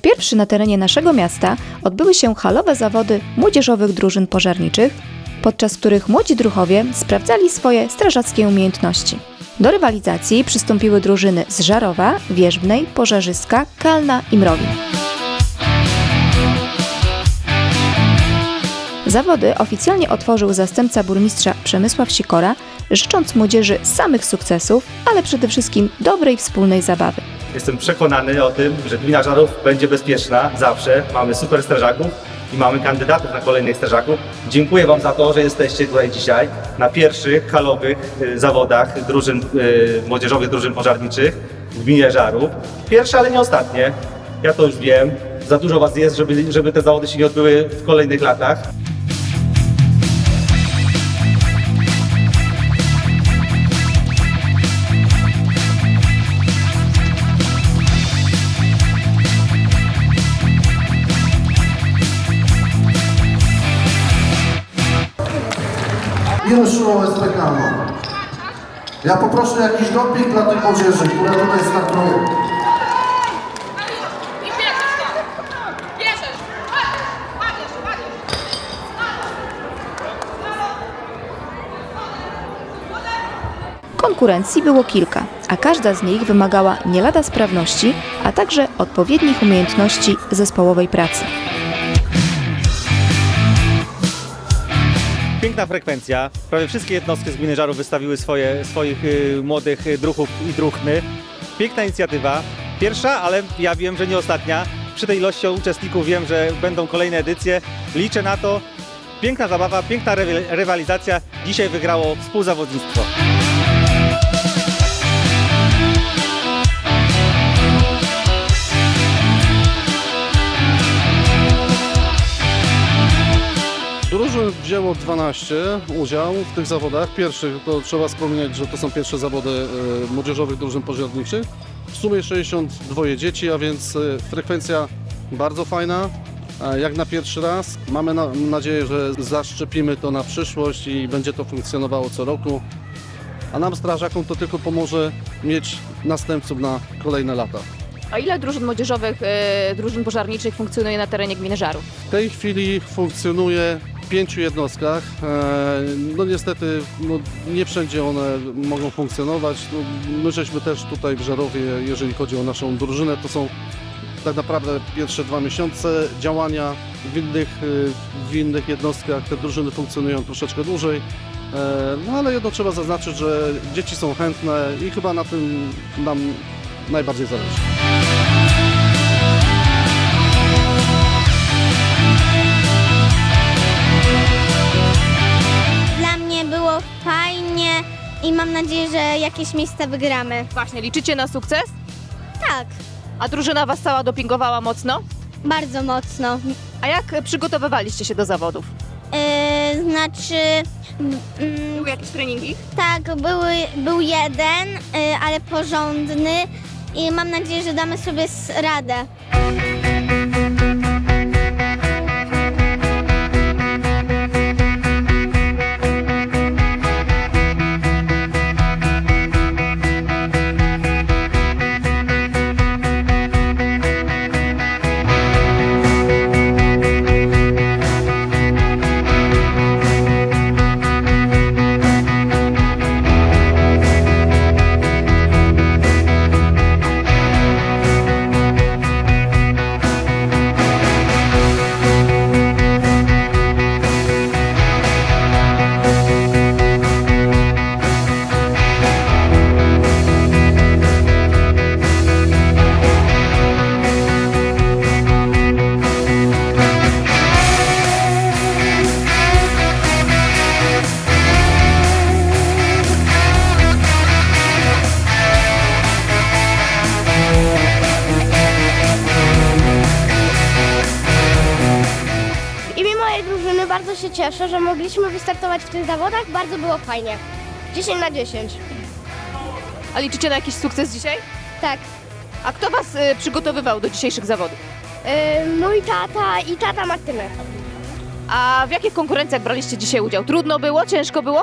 Raz pierwszy na terenie naszego miasta odbyły się halowe zawody młodzieżowych drużyn pożarniczych, podczas których młodzi druchowie sprawdzali swoje strażackie umiejętności. Do rywalizacji przystąpiły drużyny z Żarowa, Wierzbnej, Pożarzyska, Kalna i Mrowin. Zawody oficjalnie otworzył zastępca burmistrza Przemysław Sikora, życząc młodzieży samych sukcesów, ale przede wszystkim dobrej wspólnej zabawy. Jestem przekonany o tym, że gmina Żarów będzie bezpieczna zawsze. Mamy super strażaków i mamy kandydatów na kolejnych strażaków. Dziękuję Wam za to, że jesteście tutaj dzisiaj na pierwszych halowych y, zawodach drużyn, y, młodzieżowych drużyn pożarniczych w gminie Żarów. Pierwsze, ale nie ostatnie. Ja to już wiem. Za dużo Was jest, żeby, żeby te zawody się nie odbyły w kolejnych latach. I ruszyło SPK. Ja poproszę jakiś doping dla tych młodzieży, które tutaj łapiesz! Konkurencji było kilka, a każda z nich wymagała nie lada sprawności, a także odpowiednich umiejętności zespołowej pracy. Piękna frekwencja. Prawie wszystkie jednostki z gminy Żarów wystawiły swoje, swoich y, młodych y, druhów i druhny. Piękna inicjatywa. Pierwsza, ale ja wiem, że nie ostatnia. Przy tej ilości uczestników wiem, że będą kolejne edycje. Liczę na to. Piękna zabawa, piękna rywalizacja. Dzisiaj wygrało współzawodnictwo. Wzięło 12 udział w tych zawodach. Pierwszych to trzeba wspomnieć, że to są pierwsze zawody e, młodzieżowych drużyn pożarniczych. W sumie 62 dzieci, a więc e, frekwencja bardzo fajna. Jak na pierwszy raz. Mamy na, nadzieję, że zaszczepimy to na przyszłość i będzie to funkcjonowało co roku. A nam strażakom to tylko pomoże mieć następców na kolejne lata. A ile drużyn młodzieżowych, e, drużyn pożarniczych funkcjonuje na terenie gminy Żarów? W tej chwili funkcjonuje pięciu jednostkach. E, No niestety no, nie wszędzie one mogą funkcjonować. No, my żeśmy też tutaj w Żarowie, jeżeli chodzi o naszą drużynę, to są tak naprawdę pierwsze dwa miesiące działania. W innych, y, w innych jednostkach te drużyny funkcjonują troszeczkę dłużej. E, No ale jedno trzeba zaznaczyć, że dzieci są chętne i chyba na tym nam najbardziej zależy. I mam nadzieję, że jakieś miejsca wygramy. Właśnie, liczycie na sukces? Tak, A drużyna was cała dopingowała mocno? bardzo mocno. A jak przygotowywaliście się do zawodów? Yy, znaczy, mm, Były jakieś treningi? tak, były, był jeden, yy, ale porządny i mam nadzieję, że damy sobie s- radę. Bardzo się cieszę, że mogliśmy wystartować w tych zawodach. Bardzo było fajnie. 10 na 10. A liczycie na jakiś sukces dzisiaj? Tak. A kto was e, przygotowywał do dzisiejszych zawodów? Yy, mój tata i tata Martyny. A w jakich konkurencjach braliście dzisiaj udział? Trudno było? Ciężko było?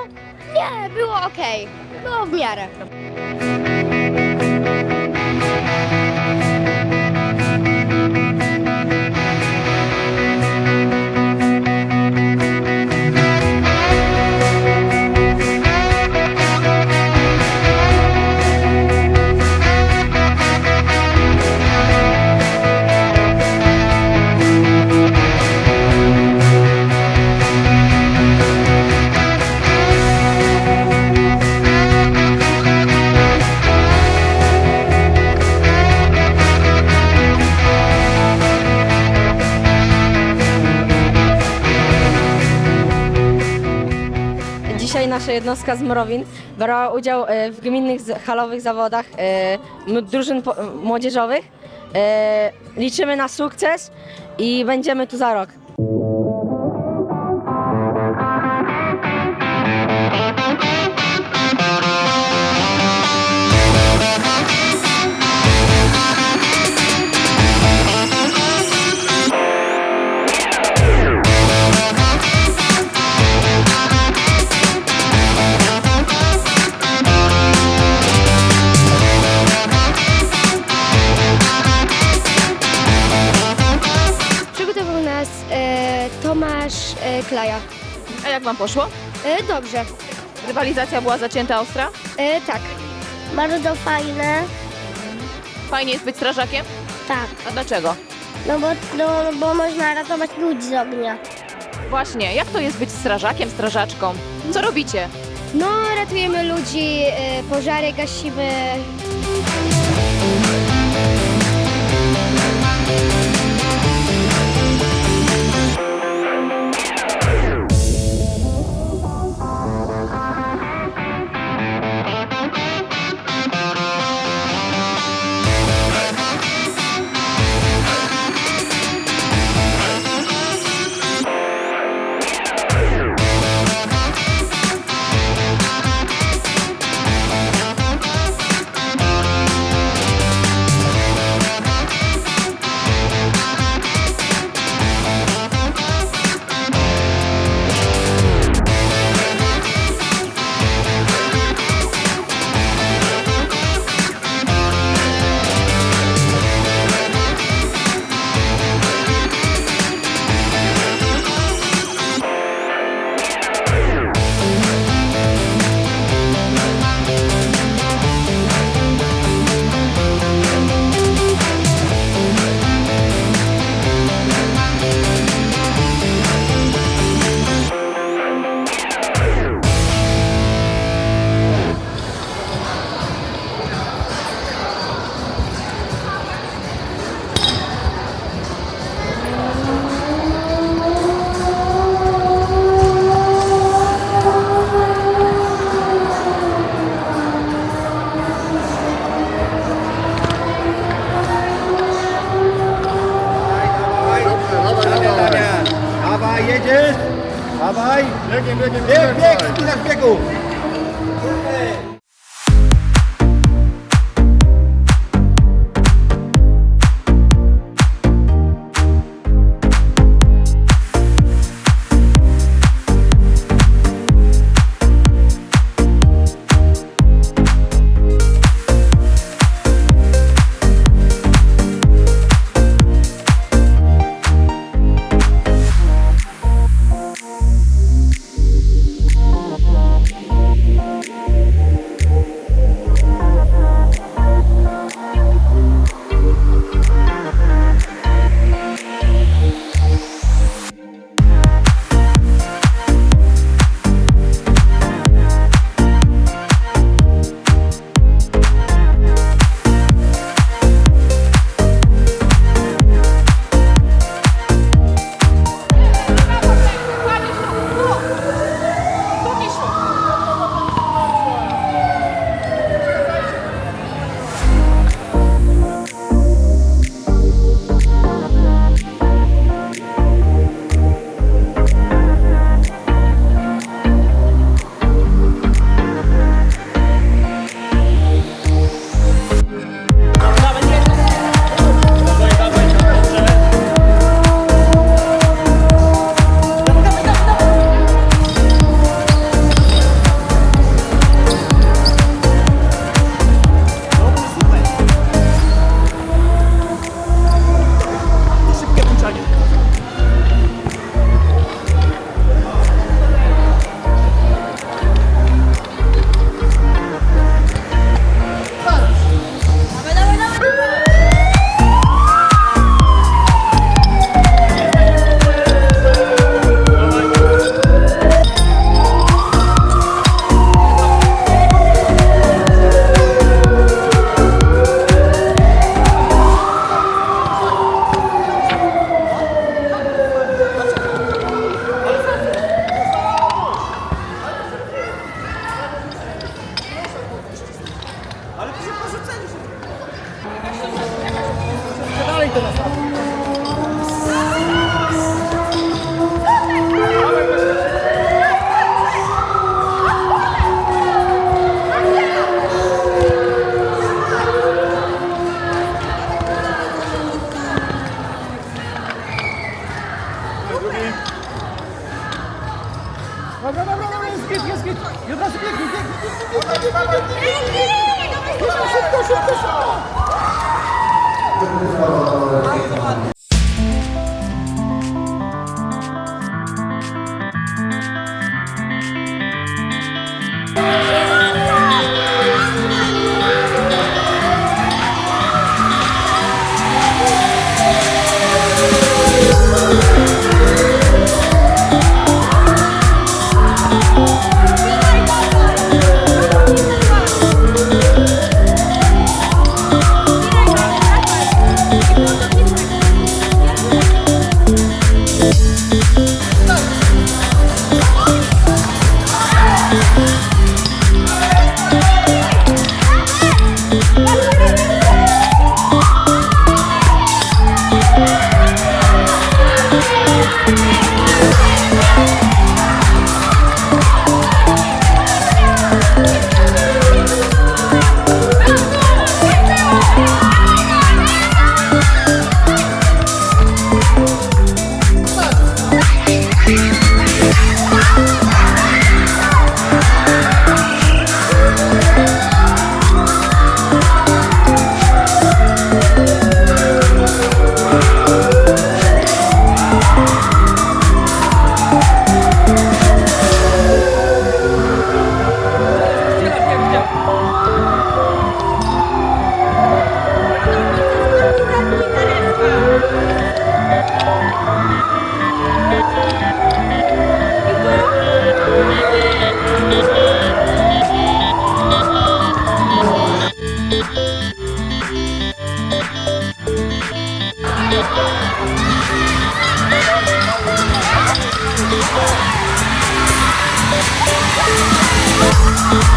Nie, było ok. Było w miarę. Nasza jednostka z Mrowin brała udział e, w gminnych halowych zawodach e, drużyn młodzieżowych. E, Liczymy na sukces i będziemy tu za rok. A jak wam poszło? E, dobrze. Rywalizacja była zacięta ostra? E, tak. Bardzo fajne. Fajnie jest być strażakiem? Tak. A dlaczego? No bo, no, bo można ratować ludzi z ognia. Właśnie, jak to jest być strażakiem, strażaczką? Co robicie? No, ratujemy ludzi, e, pożary gasimy. Jedziesz! Dawaj! Biegiem, biegiem, bieg, bieg, spinasz biegu!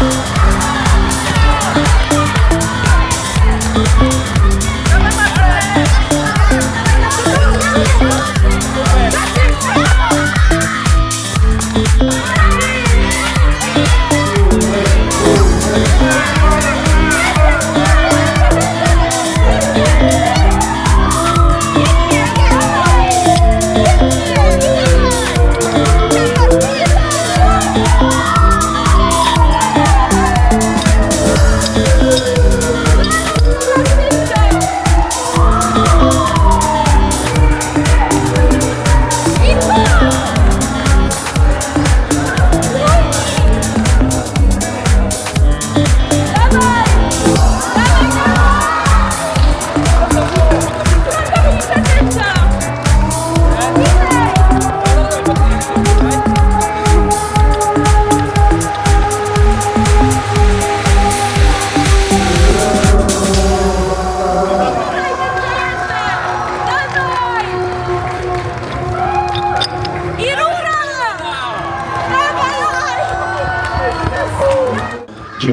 you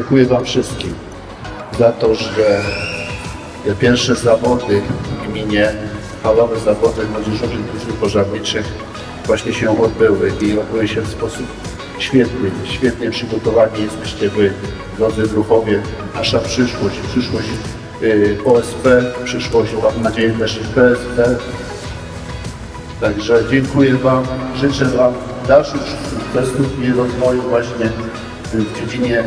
Dziękuję Wam wszystkim za to, że te pierwsze zawody w gminie, halowe zawody młodzieżowych drużyn pożarniczych właśnie się odbyły i odbyły się w sposób świetny. Świetnie przygotowani jesteście Wy, drodzy druhowie, nasza przyszłość, przyszłość y, OSP, przyszłość, mam nadzieję też PSP. Także dziękuję Wam, życzę Wam dalszych sukcesów i rozwoju właśnie w dziedzinie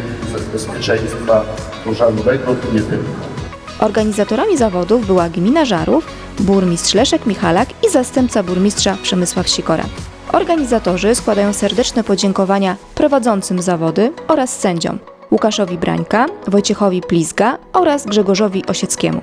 bezpieczeństwa pożarowego i nie tylko. Organizatorami zawodów była gmina Żarów, burmistrz Leszek Michalak i zastępca burmistrza Przemysław Sikora. Organizatorzy składają serdeczne podziękowania prowadzącym zawody oraz sędziom Łukaszowi Brańka, Wojciechowi Plizga oraz Grzegorzowi Osieckiemu.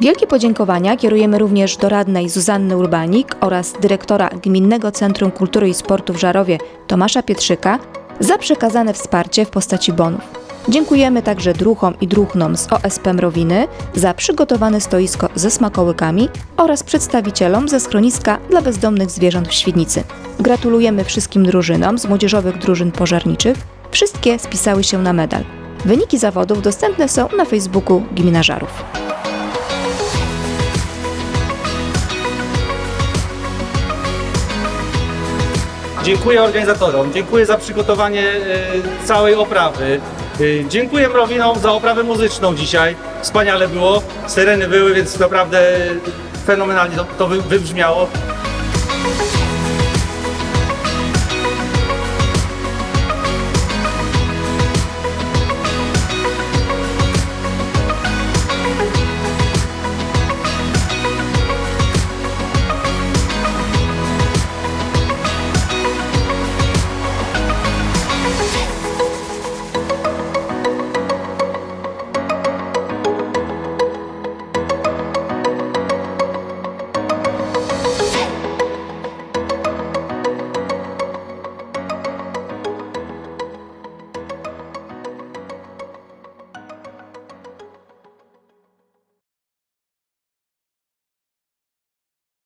Wielkie podziękowania kierujemy również do radnej Zuzanny Urbanik oraz dyrektora Gminnego Centrum Kultury i Sportu w Żarowie Tomasza Pietrzyka za przekazane wsparcie w postaci bonów. Dziękujemy także druchom i druchnom z OSP Mrowiny za przygotowane stoisko ze smakołykami oraz przedstawicielom ze schroniska dla bezdomnych zwierząt w Świdnicy. Gratulujemy wszystkim drużynom z młodzieżowych drużyn pożarniczych. Wszystkie spisały się na medal. Wyniki zawodów dostępne są na Facebooku Gmina Żarów. Dziękuję organizatorom, dziękuję za przygotowanie e, całej oprawy. E, Dziękuję Mrowinom za oprawę muzyczną dzisiaj. Wspaniale było, syreny były, więc naprawdę fenomenalnie to, to wy- wybrzmiało.